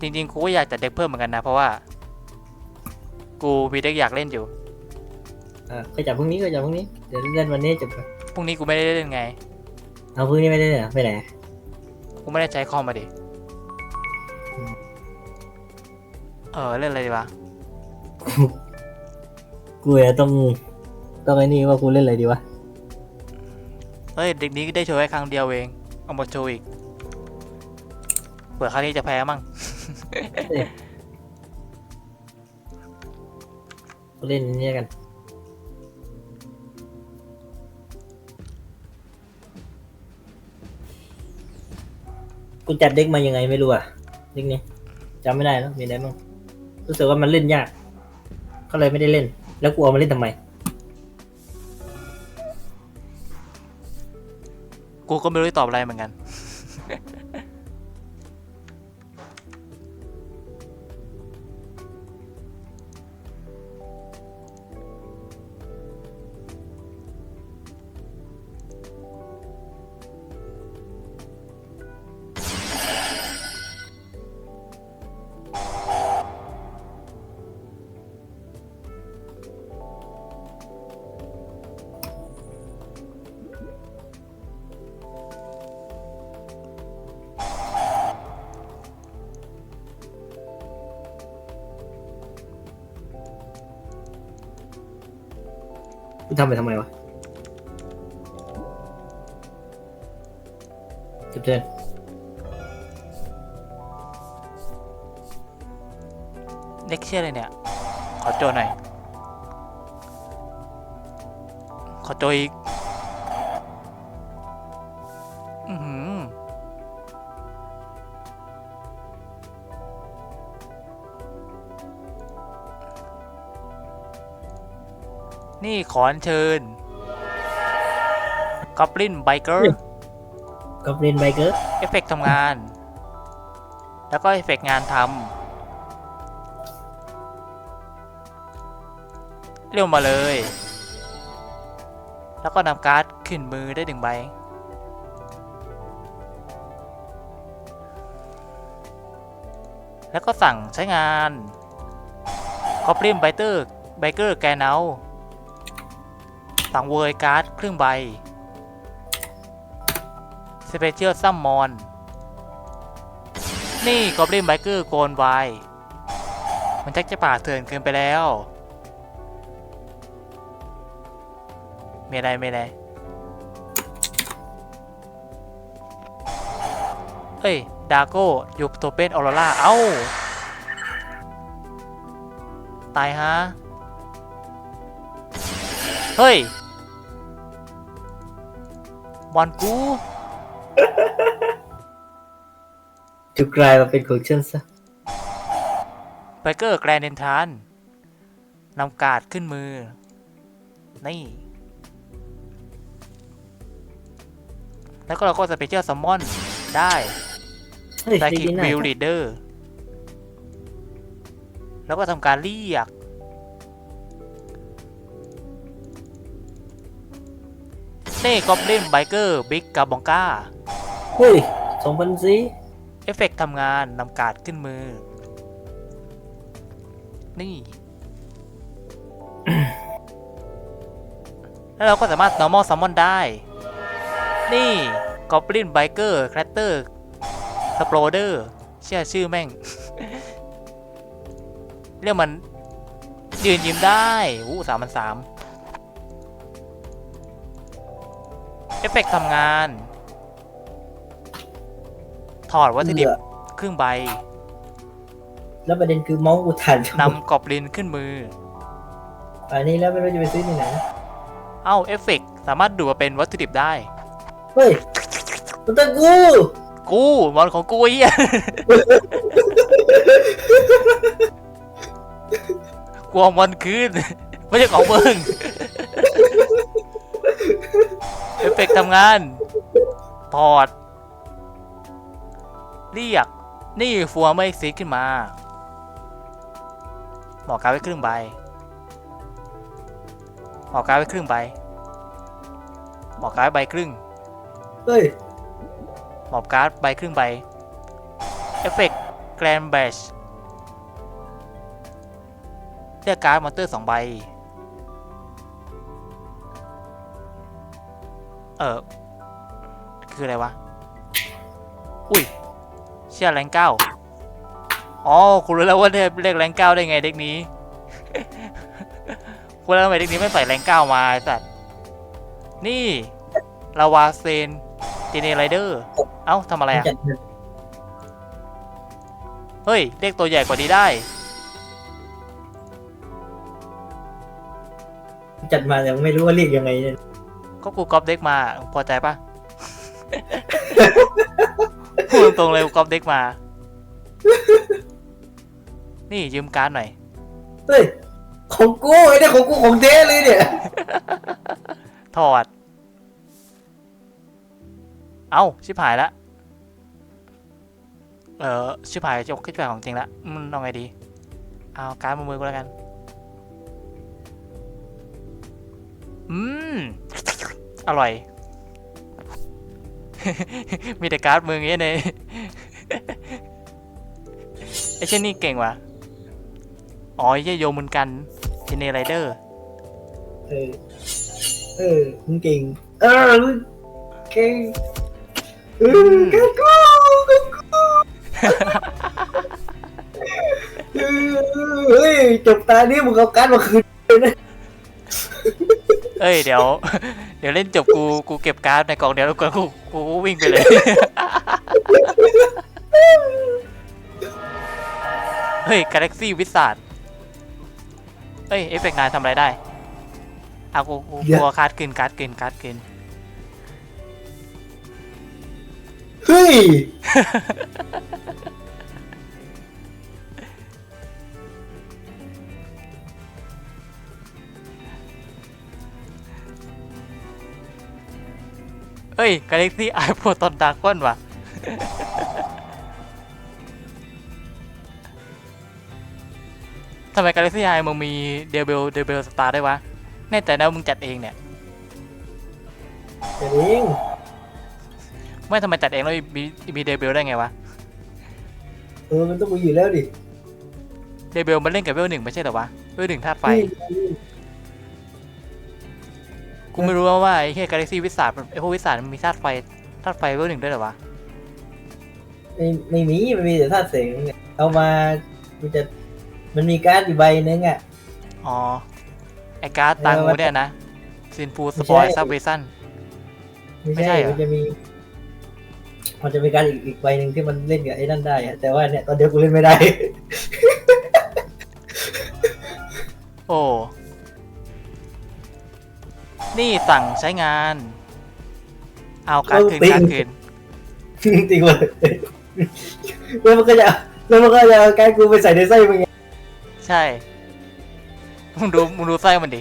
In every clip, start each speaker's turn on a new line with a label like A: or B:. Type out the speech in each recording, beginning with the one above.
A: จริงๆกูก็อยากจัดเด็กเพิ่มเหมือนกันนะ เพราะว่า กูมีเด็กอยากเล่นอยู่
B: อ่าก็จับพรุ่งนี้ก็จับพรุ่งนี้เดี๋ยวเล่นวันนี้จบก่อน
A: พรุ่งนี้กูไม่ได้เล่นไง
B: เอาพรุ่งนี้ไม่ได้เลยเหรอไปไหน
A: กูไม่ได้ใช้คอมมาดิ เออเล่นอะไรดีวะ
B: กูจะต้องต้องไอ้นี่ว่ากูเล่นอะไรดีวะ
A: เฮ้ยเด็กนี้ได้โชว์แค่ครั้งเดียวเอง เอามาโชว์อีก เผื่อครั้งนี้จะแพ้มั่ง
B: กู เล่นอันนี่กัน กูจัดเด็กมายังไงไม่รู้อะเด็กนี้จำไม่ได้แล้วมีอะไรบ้างรู้สึกว่ามันเล่นยากก็เลยไม่ได้เล่น แล้วกูเอามาเล่นทำไม
A: กูก็ไม่รู้จะตอบอะไรเหมือนกัน
B: ทำไปทำไมวะจบเดิน
A: เล็กเชื่อเลยเนี่ย ขอโจหน่อย ขอโจอีก นี่ขออัญเชิญกอบลินไบเกอร์
B: ก็เล่นไบเกอร์
A: เอฟเฟกต์ทำงาน แล้วก็เอฟเฟกต์งานทำเร็วมาเลย แล้วก็นำการ์ดขึ้นมือได้หนึ่งใบ แล้วก็สั่งใช้งานกอบลินไบเตอร์ไบเกอร์แกนเอา สังเวยการ์ดครึ่งใบสเปเชียลซัมมอน นี่กอบลินไบเกอร์โกนไวมันชักจะป่าเถื่อนเกินไปแล้ว มีอะไรมีอะไรเฮ้ย ดาโก้ยูโตเป็นออโรราเอ้า ตายฮะ เฮ้ย บอลกู
B: จุกกลายมาเป็นของฉันซะ
A: ไบเกอร์แกรนเดนทานนำการ์ดขึ้นมือ นี่ แล้วก็เราก็สเปเชียลซัมมอนได้
B: เฮ้ย
A: ไซ
B: ได้
A: คิก
B: ยินหน่อ
A: วิ
B: ย
A: ลลีดเดอร์ แล้วก็ทำการเรียก เน่กอบลินไบเกอร์บิ๊กกาบองกา
B: เฮ้ยสองพันสี่
A: เอฟเฟกต์ทำงานนำการ์ดขึ้นมือ นี่ แล้วเราก็สามารถ normal summon ได้ นี่ goblin biker cratter exploder เชื่อชื่อแม่ง เรียกมันยืนยิ้มได้อู้สามพันสาม อฟเฟกต์ทำงาน ถอดวัตถุดิบครึ่งใบ
B: แล้วประเด็นคือเมาส์กูถ่าน
A: นำกอบลินขึ้นมือ
B: อันนี้แล้วไม่รู้จะไปซื้อที่ไหน
A: เอ้าเอฟเฟกต์สามารถดูดมาเป็นวัตถุดิบได้
B: เฮ้ยมันตะกู
A: กูบอลของกูไอ้เฮียกูเอาบอลคืนไม่ใช่ของมึง เอฟเฟกต์ทำงานถอดเรียก นี่ฟัวไม่ซีดขึ้นมาหมอการดไว้ครึ่งใบหมอการดไว้ครึ่งใบหมอการดใบครึ่ง
B: เฮ้ย
A: หมอบการ์ดใบครึ่งใบ เอฟเฟกต์แกรนแบชเลือกการ์ดมอนเตอร์สองใบ ออคืออะไรวะ อุ้ย เชื่อแรงเก้าอ๋อคุณรู้แล้วว่าเรียกแรงเก้าได้ไงเด็กนี้คุณรู้แล้วทำไมเด็กนี้ไม่ใส่แรงเก้ามาสัตว์นี่ลาวาเซนเจเนไรเดอร์ เอ้าทำอะไรอะ เฮ้ยเรียกตัวใหญ่กว่านี้ได้
B: จัดมาแต่ไม่รู้ว่าเรียกยังไงเนี่ย
A: ก็กูก๊อปเด็กมาพอใจปะพูดตรงๆเลยกูก๊อปเด็กมา นี่ยืมการ์ดหน่อย
B: เฮ้ยของกูไอ้เนี่ยของกูของเท้เลยเนี่ย
A: ถอด เอ้าชิบหายละเออชิบหายจะคิดแบบของจริงละมันเอาไงดี เอาการดมามือกูแล้วกัน อร่อย มีแต่การ์ดมืองี้เลยไอเช่นนี่เก่งว่ะ อ๋อเหี้ยโยมุนกันเจเนไรเดอร์
B: เออ เออมึงเก่ง เออมึงเก่งเออก่งกูก่งกูเฮ้ยจบตานี้มึงเอาการ์ดมาคืน
A: เลยนะ อ้ยเดี๋ยว เดี๋ยวเล่นจบกูกูเก็บการ์ดในกล่องเดียวแล้วกูกูกูวิ่งไปเลย เฮ้ยกาแล็กซี่วิสาดเอ้ยเอฟเฟกต์งานทำอะไรได้เอากูกูกูเอาการ์ดกินการ์ดกินการ์ดกิน
B: เฮ้ย
A: เอ้ยกาแล็กซี่ไอโฟตอนดาร์กอนว่ะ ทำไมกาแล็กซี่ไอมึงมีเดบิลเดบิลสตาร์ได้วะ แน่ใจนะว่ามึงจัดเองเนี่ย
B: เดี๋ยวเอง
A: ไม่ทำไมจัดเองแล้วมีมีเดบิลได้ไงวะ
B: เออมันต้องมีอยู่แล้วดิ
A: เดบิลมันเล่นกับเวลหนึ่งไม่ใช่เหรอวะ เวลหนึ่งธาตุไฟ กูไม่รู้ว่าไอ้เฮียกาแล็กซี่วิสาไอ้พวกวิสามันมีธาตุไฟธาตุไฟเวลหนึ่งด้วยเหรอวะ
B: ไม่ไม่มีมันมีแต่ธาตุเสียงเนี่ยเอามามันจะมันมีการ์ดอยู่ใบนึงอะ
A: อ๋อ ไอ้การ์ดตา
B: เออ
A: งู
B: มัน
A: เนี่ยนะซินฟูส
B: ไม่
A: ปอย
B: ใช่
A: ซับเวซัน
B: ไม่
A: ไม่ใช่
B: ใช่
A: เหรอ
B: มันจะมี มันจะมีการดอีกอีกใบหนึ่งที่มันเล่นกับไอ้นั่นได้อะแต่ว่าเนี่ยตอนเดียวกูเล่นไม่ได้
A: โอ้ นี่สั่งใช้งาน เอาการ์ดคืน
B: เออ
A: การ์ดคืน
B: จริงเลยแล้วมันก็จะแล้วมันก็จะเอาการดกูไปใส่ในไส้มึงไง
A: ใช่มึงดูมึงดูไส้มันดิ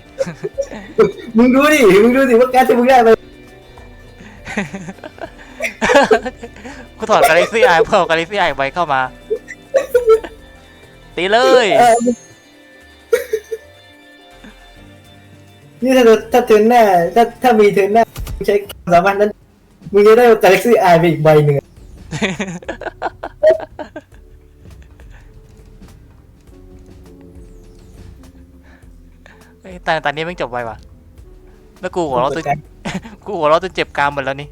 B: มึงดูดิมึงดูดิว่าการดที่มึงได้ไป
A: กูถอดกาแล็กซี่ไอเพิ่มกาแล็กซี่ไอใบเข้ามา ตีเลย
B: นี่ถ้าถ้าเทิร์นหน้า ถ้าถ้ามีเทิร์นหน้ามึงใช้ความสามารถนั้นมึงจะได้กาแล็กซี่ไอไปอีกใบหนึ่งอะ
A: เฮ้ยแต่ตอนนี้แม่งจบไวว่ะ แล้วกูหัวเราะจน กูหัวเราะจนเจ็บกรามหมดแล้วนี่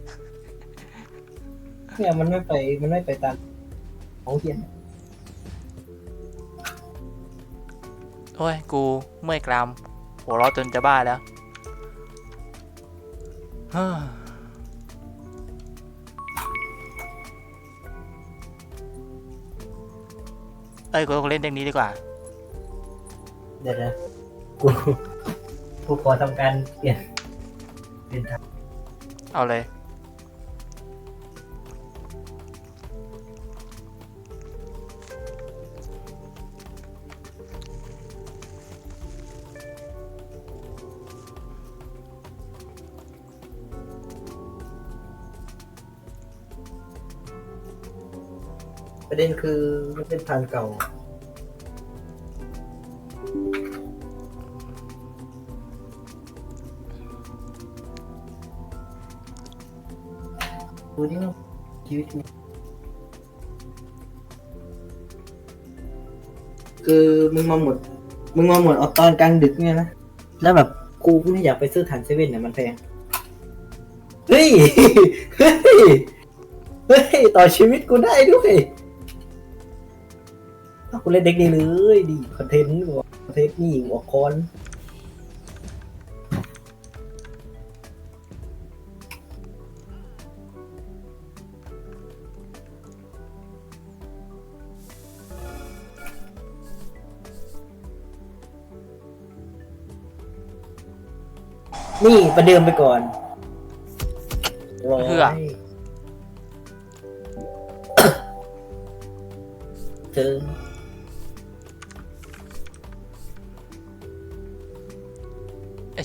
B: เนี่ยมันไม่ไปมันไม่ไปตามของเขียน
A: โอ้ย กูเมื่อยกราม หัวเราะจนจะบ้าแล้วเฮ้อเอ้ยกูต้องเล่นเด็กนี้ดีกว่า
B: เดี๋ยวนะกูกูขอทำการเปลี่ยนเปลี่ยนทาง
A: เอาเลย
B: ประเด็นคือมันเป็นทางเก่า ดูนี่ว่าชีวิตมีคือมึงมาหมด มึงมาหมดออกตอนกลางดึกเนี่ยนะ แล้วแบบกูไม่อยากไปซื้อถังเซเว่นเนี่ยมันแพง เฮ้ย เฮ้ย เฮ้ย ต่อชีวิตกูได้ด้วย เอากูเล่นเด็กนี้เลยดีคอนเทนต์หัวคอนเทนต์นี่หัวคอนนี่ประเดิมไปก่อนร้อย
A: เพื่อ
B: เจอ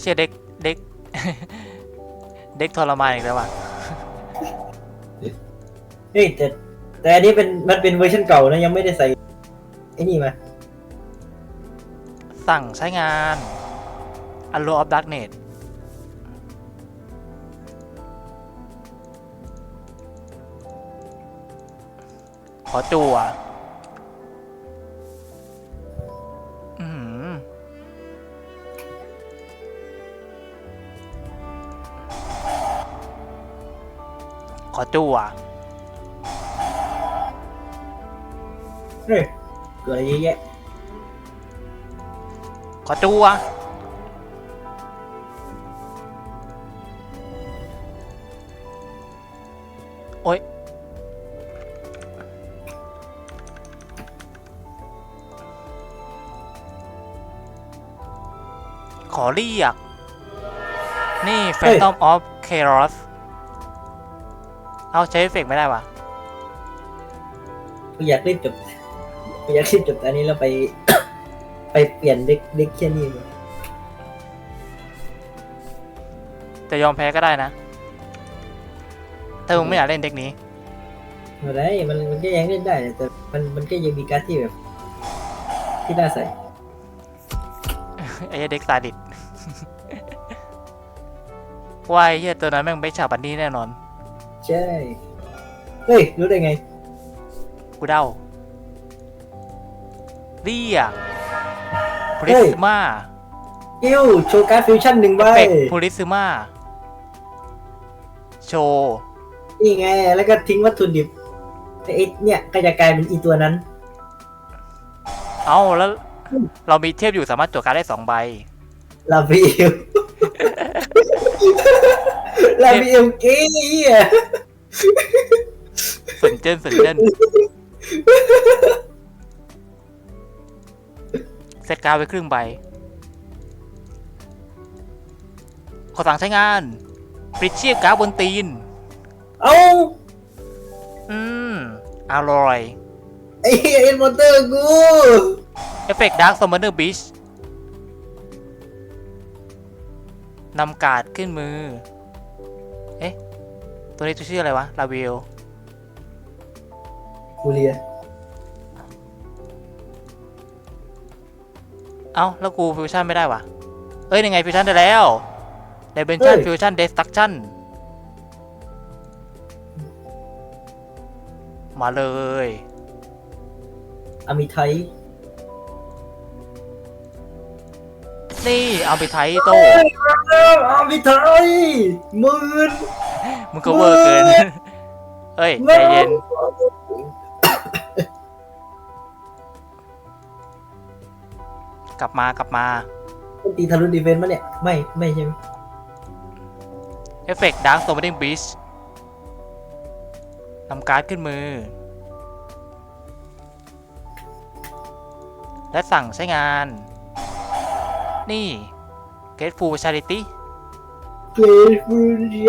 A: เชี่ยเด็กเด็ก เด็กทรมานอีกแล้วว่ะ
B: เฮ้ยแต่แต่อันนี้เป็นมันเป็นเวอร์ชันเก่านะยังไม่ได้ใส่ไอ้นี่มา
A: สั่งใช้งาน Allo of Darkness ขอจั่ว ขอจั่ว
B: เฮ้ยเกิดอะไรเยอะแยะ
A: ขอจั่วโอ๊ยขอเรียก นี่ Phantom of Chaos เอาใช้เอฟเฟกต์ไม่ได้วะ
B: กูอยากรีบจบกูอยากรีบจบอันนี้แล้วไป ไปเปลี่ยนเด็กเด็กแค่นี้มา
A: จะยอมแพ้ก็ได้นะถ้ามึงไม่อยากเล่นเด็กนี้
B: ไม่ได้มันมันก็ยังเล่นได้แต่มันมันก็ยังมีการดที่แบบ ที่น่าใส่
A: ไอ้เหี้ยเด็กซาดิสว่าไอ้เฮียตัวนั้นแม่งไม่ฉาบันนี้แน่นอน
B: ใช่ เฮ้ย รู้ได้ไง
A: กูเดาเรียกพลิสมา
B: อิวโชว์การ์ดฟิวชั่นหนึ่งใบ
A: เป็กพลิสมาโชว์
B: นี่ไง แล้วก็ทิ้งวัตถุดิบไอ้เนี่ยก็จะกลายเป็นอีตัวนั้น
A: เอาแล้ว เรามีเทพอยู่สามารถจดการดได้สองใบ
B: ลาบิเอ ลลาบิเอลเก้เหี้ย
A: สนเจนสนเจนเซตการดไว้ครึ่งใบ ขอสั่งใช้งานปริชเชียการ์ดบนตีน
B: เอ้า
A: อืม อร่อย
B: ไอ้เหี้ยเอ็นมอเตอร์กู
A: เอฟเฟกต์ดาร์ s ซัมเมอร์บิชนำการ์ดขึ้นมือ เอ๊ะ ตัวนี้ตัวชื่ออะไรวะ ลาเวล
B: กูเลีย
A: เอ้า แล้วกูฟิวชั่นไม่ได้วะเอ้ยยังไงฟิวชั่นได้แล้วเดเบนชั่นฟิวชั่นเดสตักชั่นมาเลย
B: อามิไท
A: นี่เอาไปไทยโต
B: อามิไทยหมื่น
A: มึงก็เวอร์เกินเฮ้ยใจเย็น กลับมากลับมา
B: มันตีทะลุดีเฟนส์มาเนี่ย ไม่ ไม่ใช่ไหม
A: เอฟเฟกต์ดาร์ s โ u ม m ดิ้งบิชนำการ์ดขึ้นมือ และสั่งใช้งาน นี่ Grateful Charity
B: เกรดฟู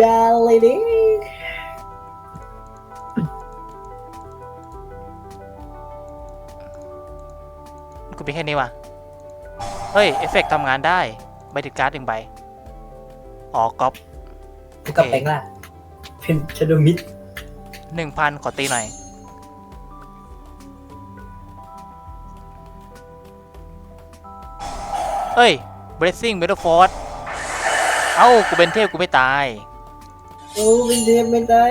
B: ยาเลยดิ
A: กูมีแค่นี้ว่ะ เฮ้ย เอฟเฟกต์ทำงานได้ใบติดการ์ดหนึ่งใบ อ๋อก๊อป
B: กูกลับแปลงล่างเป็นชาโดมิด
A: หนึ่งพันขอตีหน่อย เอ้ย Blessing Metal Force เอ้า กูเป็นเทพกูไม่ตาย
B: กูเป็นเทพไม่ได้